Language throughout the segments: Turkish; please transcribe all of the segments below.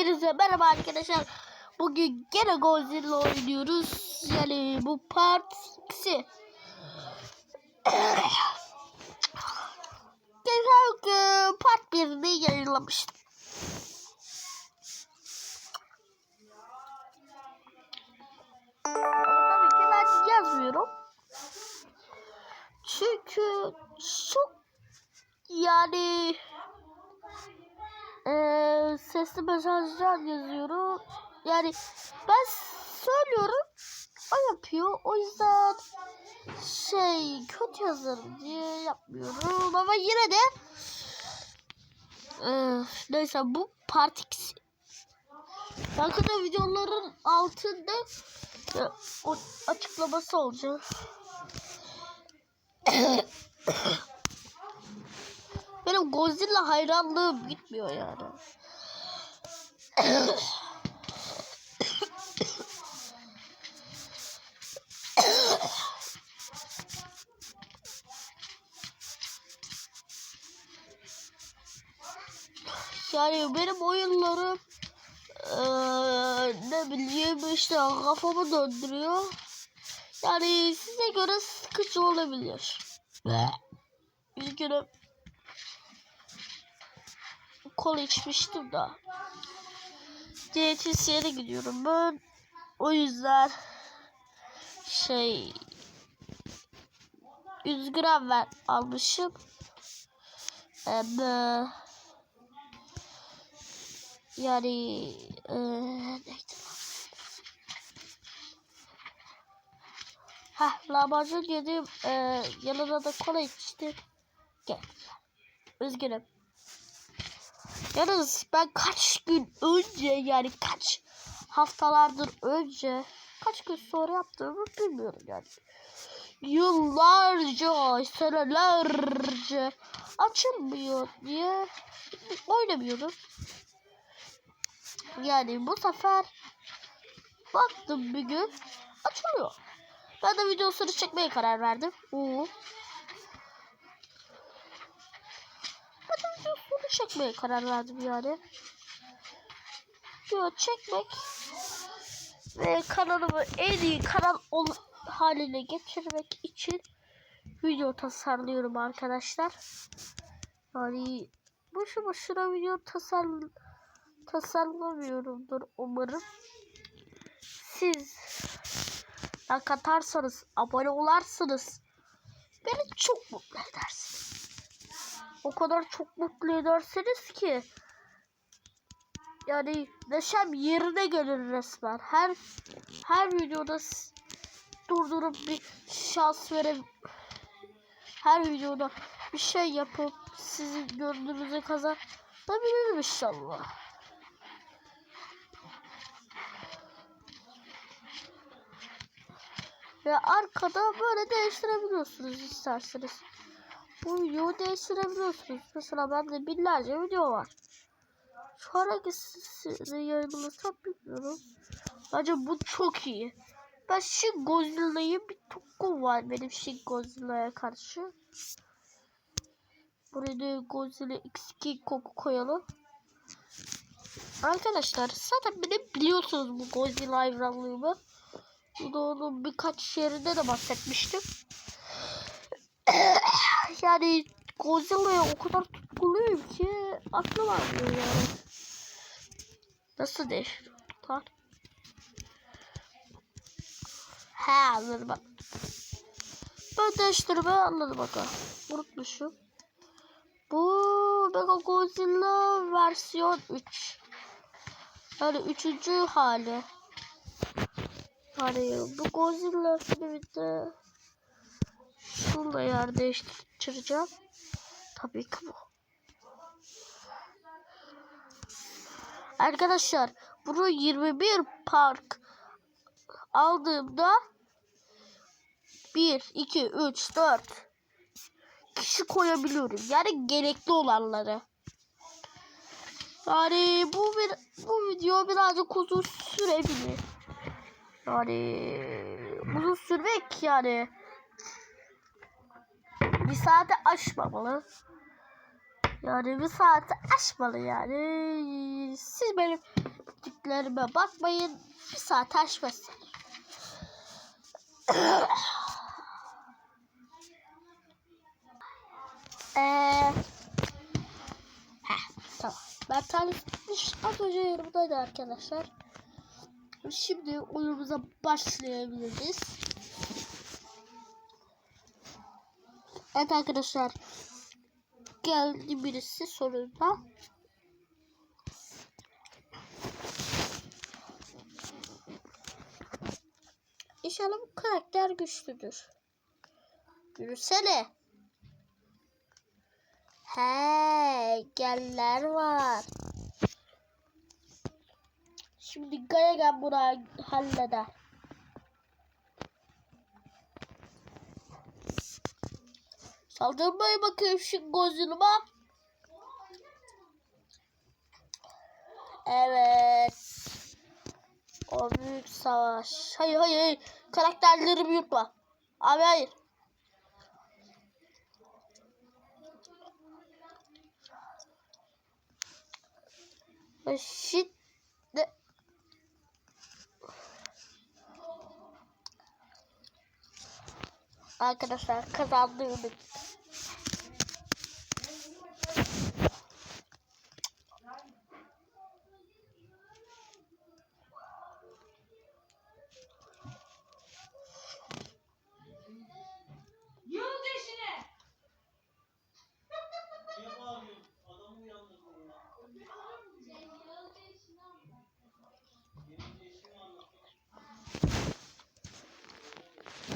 Hepinize merhaba arkadaşlar. Bugün gene Godzilla oynuyoruz. Yani bu part 2'si. Geçen gün part 1'ini yayınlamıştım. Tabii ki ben yazmıyorum. Çünkü çok yani eee sesli mesajlar yazıyorum. Yani ben söylüyorum o yapıyor. O yüzden şey kötü yazarım diye yapmıyorum ama yine de eee, neyse bu part 2'si. Arkada videoların altında e, o açıklaması olacak. Godzilla hayranlığım gitmiyor yani. yani benim oyunlarım eee, ne bileyim işte kafamı döndürüyor. Yani size göre sıkıcı olabilir. Üzgünüm. Kola içmiştim da. Diyetisyene gidiyorum ben. O yüzden şey 100 gram ver almışım. Ee, yani ee, neydi? Heh, lahmacun yedim. Ee, yanına da kola içtim. Gel. Üzgünüm. Yalnız ben kaç gün önce yani kaç haftalardır önce kaç gün sonra yaptığımı bilmiyorum yani. Yıllarca, senelerce açılmıyor diye oynamıyorum. Yani bu sefer baktım bir gün açılıyor. Ben de videosunu çekmeye karar verdim. Oo. Ben de videosunu çekmeye karar verdim yani. Video çekmek ve kanalımı en iyi kanal ol haline getirmek için video tasarlıyorum arkadaşlar. Yani boşu boşuna video tasar tasarlamıyorumdur umarım. Siz like atarsanız, abone olarsınız beni çok mutlu edersiniz. O kadar çok mutlu edersiniz ki yani neşem yerine gelir resmen. Her her videoda durdurup bir şans verip her videoda bir şey yapıp sizin gönlünüze kazanabilirim inşallah. Ve arkada böyle değiştirebiliyorsunuz isterseniz. Bu videoyu değiştirebiliyorsunuz. Mesela bende binlerce video var. Şu an hangisini yayınlasam bilmiyorum. Bence bu çok iyi. Ben Shin Godzilla'yı bir tutkum var benim Shin Godzilla'ya karşı. Buraya da Godzilla X2 koku koyalım. Arkadaşlar zaten beni biliyorsunuz bu Godzilla hayranlığımı. Bu da onun birkaç yerinde de bahsetmiştim. Yani Godzilla'ya o kadar tutkuluyum ki aklım almıyor yani. Nasıl değişir? Tutar. He anladım bak. Ben değiştirmeyi anladım bak. Unutmuşum. Bu Mega Godzilla versiyon 3. Yani üçüncü hali. Hani bu Godzilla filminde şunla yer değiştireceğim. Tabii ki bu. Arkadaşlar bunu 21 park aldığımda 1, 2, 3, 4 kişi koyabiliyorum. Yani gerekli olanları. Yani bu bir bu video birazcık uzun sürebilir. Yani uzun sürmek yani bir saate aşmamalı. Yani bir saate aşmalı yani. Siz benim Diklerime bakmayın. Bir saat aşmasın. Eee tamam. Ben tanışmış az önce yanımdaydı arkadaşlar. Şimdi oyunumuza başlayabiliriz. Evet arkadaşlar. Geldi birisi sonunda. İnşallah bu karakter güçlüdür. Yürüsene. He, geller var. Şimdi Gayagan bunu halleder. Saldırmaya bakayım şu gözüme. Evet. O büyük savaş. Hayır hayır hayır. Karakterlerimi yutma. Abi hayır. Şimdi Arkadaşlar kazandığımız Yıl işine. Ee, ee, bu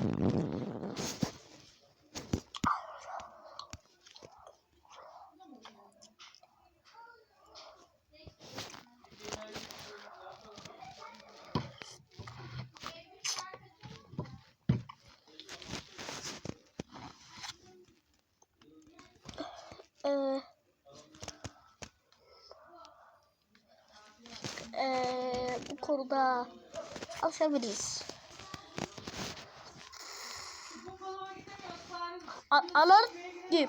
konuda alışabiliriz. Alır gibi.